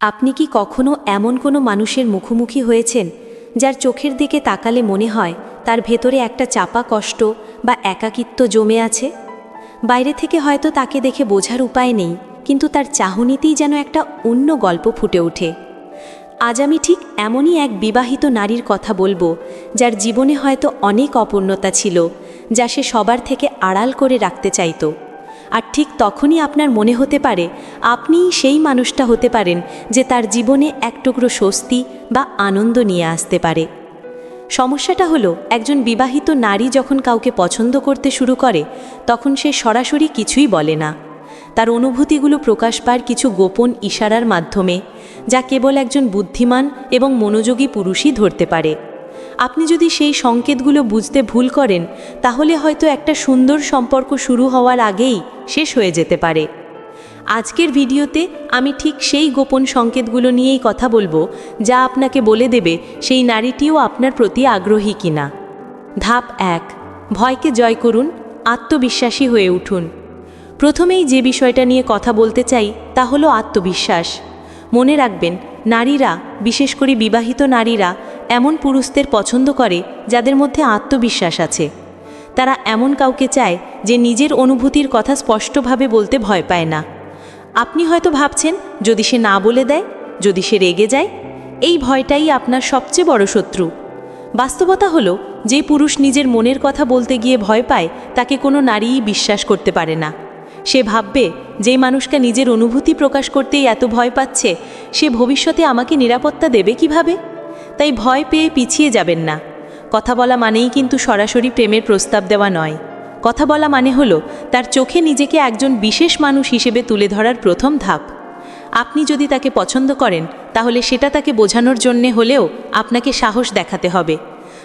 আপনি কি কখনো এমন কোনো মানুষের মুখোমুখি হয়েছেন, যার চোখের দিকে তাকালে মনে হয় তার ভেতরে একটা চাপা কষ্ট বা একাকিত্ব জমে আছে? বাইরে থেকে হয়তো তাকে দেখে বোঝার উপায় নেই, কিন্তু তার চাহনিতেই যেন একটা অন্য গল্প ফুটে ওঠে। আজ আমি ঠিক এমনই এক বিবাহিত নারীর কথা বলব, যার জীবনে হয়তো অনেক অপূর্ণতা ছিল, যা সে সবার থেকে আড়াল করে রাখতে চাইতো। আর ঠিক তখনই আপনার মনে হতে পারে, আপনিই সেই মানুষটা হতে পারেন যে তার জীবনে এক টুকরো স্বস্তি বা আনন্দ নিয়ে আসতে পারে। সমস্যাটা হলো, একজন বিবাহিত নারী যখন কাউকে পছন্দ করতে শুরু করে, তখন সে সরাসরি কিছুই বলে না। তার অনুভূতিগুলো প্রকাশ পায় কিছু গোপন ইশারার মাধ্যমে, যা কেবল একজন বুদ্ধিমান এবং মনোযোগী পুরুষই ধরতে পারে। আপনি যদি সেই সংকেতগুলো বুঝতে ভুল করেন, তাহলে হয়তো একটা সুন্দর সম্পর্ক শুরু হওয়ার আগেই শেষ হয়ে যেতে পারে। আজকের ভিডিওতে আমি ঠিক সেই গোপন সংকেতগুলো নিয়েই কথা বলব, যা আপনাকে বলে দেবে সেই নারীটিও আপনার প্রতি আগ্রহী কিনা। ধাপ এক, ভয়কে জয় করুন, আত্মবিশ্বাসী হয়ে উঠুন। প্রথমেই যে বিষয়টা নিয়ে কথা বলতে চাই, তা হলো আত্মবিশ্বাস। মনে রাখবেন, নারীরা, বিশেষ করে বিবাহিত নারীরা এমন পুরুষদের পছন্দ করে যাদের মধ্যে আত্মবিশ্বাস আছে। তারা এমন কাউকে চায় যে নিজের অনুভূতির কথা স্পষ্টভাবে বলতে ভয় পায় না। আপনি হয়তো ভাবছেন, যদি সে না বলে দেয়, যদি সে রেগে যায়, এই ভয়টাই আপনার সবচেয়ে বড় শত্রু। বাস্তবতা হলো, যে পুরুষ নিজের মনের কথা বলতে গিয়ে ভয় পায়, তাকে কোনো নারীই বিশ্বাস করতে পারে না। সে ভাববে যে মানুষটা নিজের অনুভূতি প্রকাশ করতেই এত ভয় পাচ্ছে, সে ভবিষ্যতে আমাকে নিরাপত্তা দেবে কীভাবে? তাই ভয় পেয়ে পিছিয়ে যাবেন না। কথা বলা মানেই কিন্তু সরাসরি প্রেমের প্রস্তাব দেওয়া নয়। কথা বলা মানে হলো, তার চোখে নিজেকে একজন বিশেষ মানুষ হিসেবে তুলে ধরার প্রথম ধাপ। আপনি যদি তাকে পছন্দ করেন, তাহলে সেটা তাকে বোঝানোর জন্যে হলেও আপনাকে সাহস দেখাতে হবে।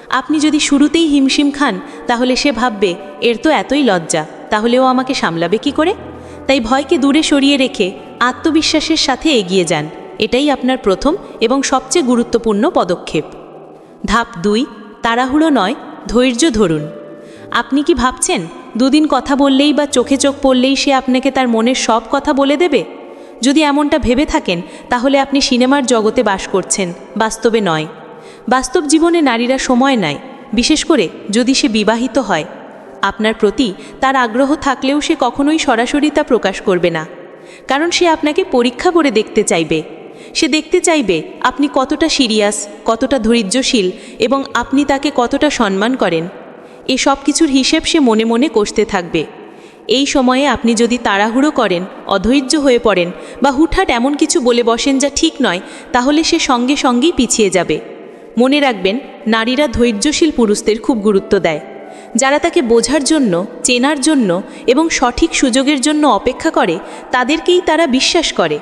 আপনি যদি শুরুতেই হিমশিম খান, তাহলে সে ভাববে, এর তো এতই লজ্জা তাহলেও আমাকে সামলাবে কি করে? তাই ভয়কে দূরে সরিয়ে রেখে আত্মবিশ্বাসের সাথে এগিয়ে যান। এটাই আপনার প্রথম এবং সবচেয়ে গুরুত্বপূর্ণ পদক্ষেপ। ধাপ দুই, তাড়াহুড়ো নয়, ধৈর্য ধরুন। আপনি কি ভাবছেন, দুদিন কথা বললেই বা চোখে চোখ পড়লেই সে আপনাকে তার মনের সব কথা বলে দেবে? যদি এমনটা ভেবে থাকেন, তাহলে আপনি সিনেমার জগতে বাস করছেন, বাস্তবে নয়। বাস্তব জীবনে নারীরা সময় নেয়, বিশেষ করে যদি সে বিবাহিত হয়। আপনার প্রতি তার আগ্রহ থাকলেও সে কখনোই সরাসরি তা প্রকাশ করবে না। কারণ সে আপনাকে পরীক্ষা করে দেখতে চাইবে। সে দেখতে চাইবে আপনি কতটা সিরিয়াস, কতটা ধৈর্যশীল এবং আপনি তাকে কতটা সম্মান করেন। এ সব কিছুর হিসেব সে মনে মনে কষতে থাকবে। এই সময়ে আপনি যদি তাড়াহুড়ো করেন, অধৈর্য হয়ে পড়েন বা হুটহাট এমন কিছু বলে বসেন যা ঠিক নয়, তাহলে সে সঙ্গে সঙ্গেই পিছিয়ে যাবে। মনে রাখবেন, নারীরা ধৈর্যশীল পুরুষদের খুব গুরুত্ব দেয়। যারা তাকে বোঝার জন্য, চেনার জন্য এবং সঠিক সুযোগের জন্য অপেক্ষা করে, তাদেরকেই তারা বিশ্বাস করে।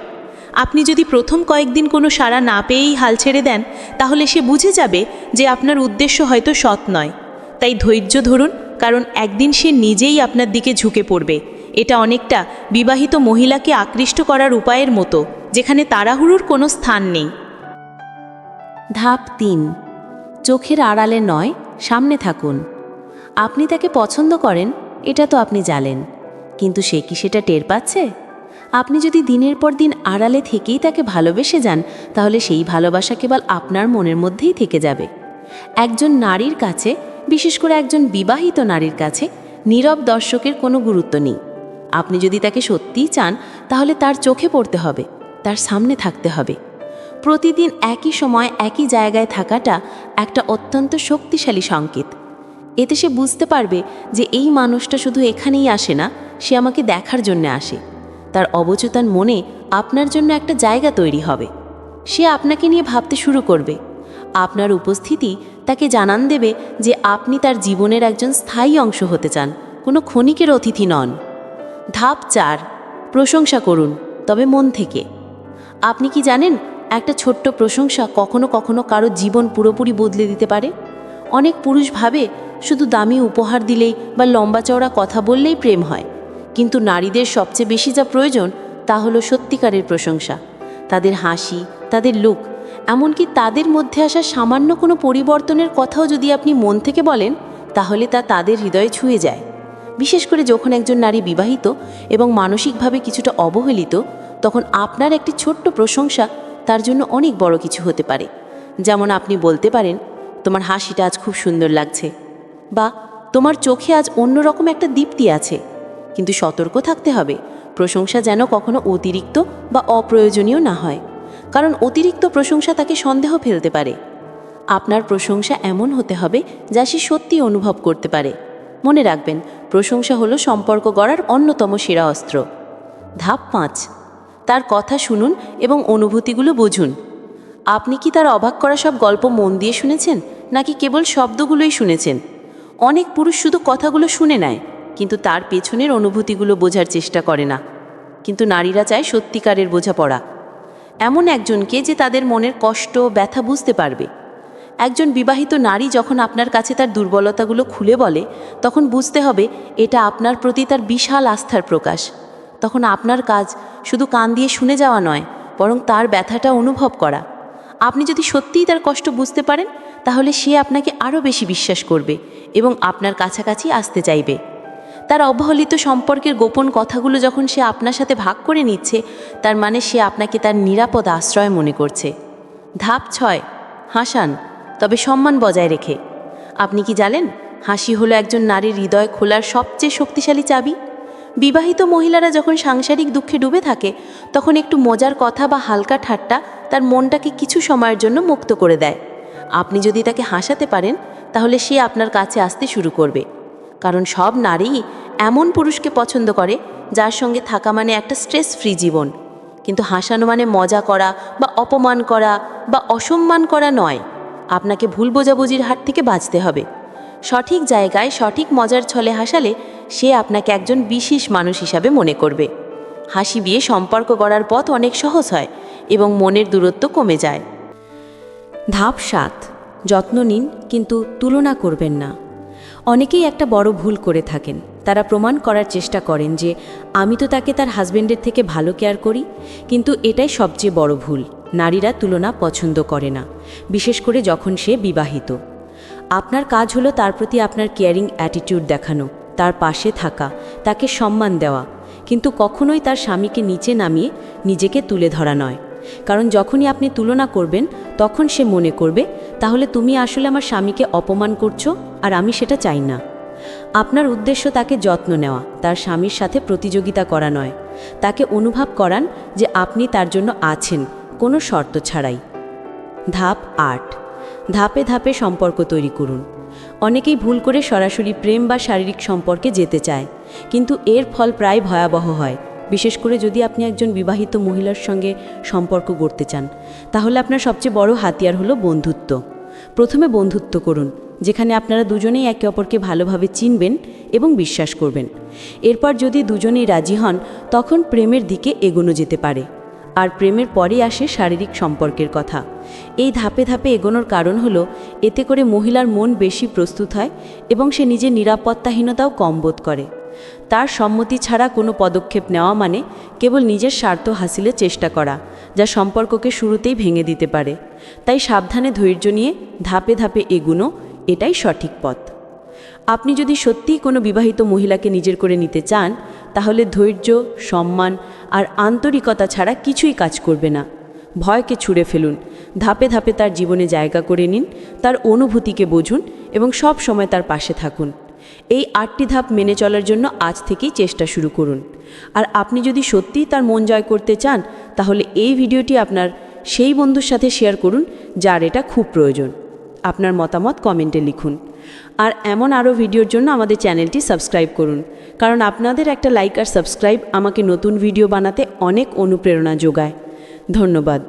আপনি যদি প্রথম কয়েকদিন কোনো সাড়া না পেয়েই হাল ছেড়ে দেন, তাহলে সে বুঝে যাবে যে আপনার উদ্দেশ্য হয়তো সৎ নয়। তাই ধৈর্য ধরুন, কারণ একদিন সে নিজেই আপনার দিকে ঝুঁকে পড়বে। এটা অনেকটা বিবাহিত মহিলাকে আকৃষ্ট করার উপায়ের মতো, যেখানে তাড়াহুড়োর কোনো স্থান নেই। ধাপ তিন। চোখের আড়ালে নয়, সামনে থাকুন। আপনি তাকে পছন্দ করেন, এটা তো আপনি জানেন। কিন্তু সে কি সেটা টের পাচ্ছে? আপনি যদি দিনের পর দিন আড়ালে থেকেই তাকে ভালোবেসে যান, তাহলে সেই ভালোবাসা কেবল আপনার মনের মধ্যেই থেকে যাবে। একজন নারীর কাছে, বিশেষ করে একজন বিবাহিত নারীর কাছে, নীরব দর্শকের কোনো গুরুত্ব নেই। আপনি যদি তাকে সত্যিই চান, তাহলে তার চোখে পড়তে হবে, তার সামনে থাকতে হবে। প্রতিদিন একই সময়, একই জায়গায় থাকাটা একটা অত্যন্ত শক্তিশালী সংকেত। এতে সে বুঝতে পারবে যে এই মানুষটা শুধু এখানেই আসে না, সে আমাকে দেখার জন্য আসে। তার অবচেতন মনে আপনার জন্য একটা জায়গা তৈরি হবে। সে আপনাকে নিয়ে ভাবতে শুরু করবে। আপনার উপস্থিতি তাকে জানান দেবে যে আপনি তার জীবনের একজন স্থায়ী অংশ হতে চান, কোনো ক্ষণিকের অতিথি নন। ধাপ চার, প্রশংসা করুন, তবে মন থেকে। আপনি কি জানেন, একটা ছোট্ট প্রশংসা কখনো কখনো কারও জীবন পুরোপুরি বদলে দিতে পারে? অনেক পুরুষ ভাবে শুধু দামি উপহার দিলেই বা লম্বা চওড়া কথা বললেই প্রেম হয়। কিন্তু নারীদের সবচেয়ে বেশি যা প্রয়োজন তা হলো সত্যিকারের প্রশংসা। তাদের হাসি, তাদের লুক, এমনকি তাদের মধ্যে আসা সামান্য কোনো পরিবর্তনের কথাও যদি আপনি মন থেকে বলেন, তাহলে তা তাদের হৃদয়ে ছুঁয়ে যায়। বিশেষ করে যখন একজন নারী বিবাহিত এবং মানসিকভাবে কিছুটা অবহেলিত, তখন আপনার একটি ছোট্ট প্রশংসা তার জন্য অনেক বড় কিছু হতে পারে। যেমন আপনি বলতে পারেন, তোমার হাসিটা আজ খুব সুন্দর লাগছে বা তোমার চোখে আজ অন্যরকম একটা দীপ্তি আছে কিন্তু সতর্ক থাকতে হবে। প্রশংসা যেন কখনো অতিরিক্ত বা অপ্রয়োজনীয় না হয়। কারণ অতিরিক্ত প্রশংসা তাকে সন্দেহ ফেলতে পারে। আপনার প্রশংসা এমন হতে হবে যা সে সত্যি অনুভব করতে পারে। মনে রাখবেন, প্রশংসা হলো সম্পর্ক গড়ার অন্যতম সেরা অস্ত্র। ধাপ পাঁচ। তার কথা শুনুন এবং অনুভূতিগুলো বুঝুন। আপনি কি তার অবাক করা সব গল্প মন দিয়ে শুনেছেন, নাকি কেবল শব্দগুলোই শুনেছেন? অনেক পুরুষ শুধু কথাগুলো শুনে নেয়। কিন্তু তার পেছনের অনুভূতিগুলো বোঝার চেষ্টা করে না। কিন্তু নারীরা চায় সত্যিকারের বোঝাপড়া। এমন একজনকে যে তাদের মনের কষ্ট, ব্যথা বুঝতে পারবে। একজন বিবাহিত নারী যখন আপনার কাছে তার দুর্বলতাগুলো খুলে বলে, তখন বুঝতে হবে এটা আপনার প্রতি তার বিশাল আস্থার প্রকাশ। তখন আপনার কাজ শুধু কান দিয়ে শুনে যাওয়া নয়, বরং তার ব্যথাটা অনুভব করা। আপনি যদি সত্যিই তার কষ্ট বুঝতে পারেন, তাহলে সে আপনাকে আরও বেশি বিশ্বাস করবে এবং আপনার কাছাকাছি আসতে চাইবে। তার অবহেলিত সম্পর্কের গোপন কথাগুলো যখন সে আপনার সাথে ভাগ করে নিচ্ছে, তার মানে সে আপনাকে তার নিরাপদ আশ্রয় মনে করছে। ধাপ ছয়, হাসান, তবে সম্মান বজায় রেখে। আপনি কি জানেন, হাসি হলো একজন নারীর হৃদয় খোলার সবচেয়ে শক্তিশালী চাবি? বিবাহিত মহিলারা যখন সাংসারিক দুঃখে ডুবে থাকে, তখন একটু মজার কথা বা হালকা ঠাট্টা তার মনটাকে কিছু সময়ের জন্য মুক্ত করে দেয়। আপনি যদি তাকে হাসাতে পারেন, তাহলে সে আপনার কাছে আসতে শুরু করবে। কারণ সব নারীই এমন পুরুষকে পছন্দ করে, যার সঙ্গে থাকা মানে একটা স্ট্রেস ফ্রি জীবন। কিন্তু হাসানো মানে মজা করা বা অপমান করা বা অসম্মান করা নয়। আপনাকে ভুল বোঝাবুঝির হাত থেকে বাঁচতে হবে। সঠিক জায়গায় সঠিক মজার ছলে হাসালে সে আপনাকে একজন বিশেষ মানুষ হিসাবে মনে করবে। হাসি বিয়ে সম্পর্ক গড়ার পথ অনেক সহজ হয় এবং মনের দূরত্ব কমে যায়। ধাপ সাত যত্ন নিন, কিন্তু তুলনা করবেন না। অনেকেই একটা বড় ভুল করে থাকেন। তারা প্রমাণ করার চেষ্টা করেন যে, আমি তো তাকে তার হাজবেন্ডের থেকে ভালো কেয়ার করি, কিন্তু এটাই সবচেয়ে বড় ভুল। নারীরা তুলনা পছন্দ করে না, বিশেষ করে যখন সে বিবাহিত। আপনার কাজ হলো তার প্রতি আপনার কেয়ারিং অ্যাটিটিউড দেখানো, তার পাশে থাকা, তাকে সম্মান দেওয়া, কিন্তু কখনোই তার স্বামীকে নিচে নামিয়ে নিজেকে তুলে ধরা নয়। কারণ যখনই আপনি তুলনা করবেন তখন সে মনে করবে, তাহলে তুমি আসলে আমার স্বামীকে অপমান করছ আর আমি সেটা চাই না। আপনার উদ্দেশ্য তাকে যত্ন নেওয়া, তার স্বামীর সাথে প্রতিযোগিতা করা নয়। তাকে অনুভব করান যে আপনি তার জন্য আছেন, কোনো শর্ত ছাড়াই। ধাপ আট। ধাপে ধাপে সম্পর্ক তৈরি করুন। অনেকেই ভুল করে সরাসরি প্রেম বা শারীরিক সম্পর্কে যেতে চায়, কিন্তু এর ফল প্রায় ভয়াবহ হয়। বিশেষ করে যদি আপনি একজন বিবাহিত মহিলার সঙ্গে সম্পর্ক গড়তে চান, তাহলে আপনার সবচেয়ে বড় হাতিয়ার হলো বন্ধুত্ব। প্রথমে বন্ধুত্ব করুন, যেখানে আপনারা দুজনেই একে অপরকে ভালোভাবে চিনবেন এবং বিশ্বাস করবেন। এরপর যদি দুজনেই রাজি হন, তখন প্রেমের দিকে এগোনো যেতে পারে। আর প্রেমের পরে আসে শারীরিক সম্পর্কের কথা। এই ধাপে ধাপে এগোনোর কারণ হলো, এতে করে মহিলার মন বেশি প্রস্তুত হয় এবং সে নিজের নিরাপত্তাহীনতাও কম বোধ করে। তার সম্মতি ছাড়া কোনো পদক্ষেপ নেওয়া মানে কেবল নিজের স্বার্থ হাসিলের চেষ্টা করা, যা সম্পর্ককে শুরুতেই ভেঙে দিতে পারে। তাই সাবধানে ধৈর্য নিয়ে ধাপে ধাপে এগুনো এটাই সঠিক পথ। আপনি যদি সত্যিই কোনো বিবাহিত মহিলাকে নিজের করে নিতে চান, তাহলে ধৈর্য, সম্মান আর আন্তরিকতা ছাড়া কিছুই কাজ করবে না। ভয়কে ছুঁড়ে ফেলুন, ধাপে ধাপে তার জীবনে জায়গা করে নিন, তার অনুভূতিকে বুঝুন এবং সব সময় তার পাশে থাকুন। এই আটটি ধাপ মেনে চলার জন্য আজ থেকেই চেষ্টা শুরু করুন। আর আপনি যদি সত্যিই তার মন জয় করতে চান, তাহলে এই ভিডিওটি আপনার সেই বন্ধুর সাথে শেয়ার করুন, যার এটা খুব প্রয়োজন। আপনার মতামত কমেন্টে লিখুন। আর এমন আরও ভিডিওর জন্য আমাদের চ্যানেলটি সাবস্ক্রাইব করুন। কারণ আপনাদের একটা লাইক আর সাবস্ক্রাইব আমাকে নতুন ভিডিও বানাতে অনেক অনুপ্রেরণা যোগায়। ধন্যবাদ।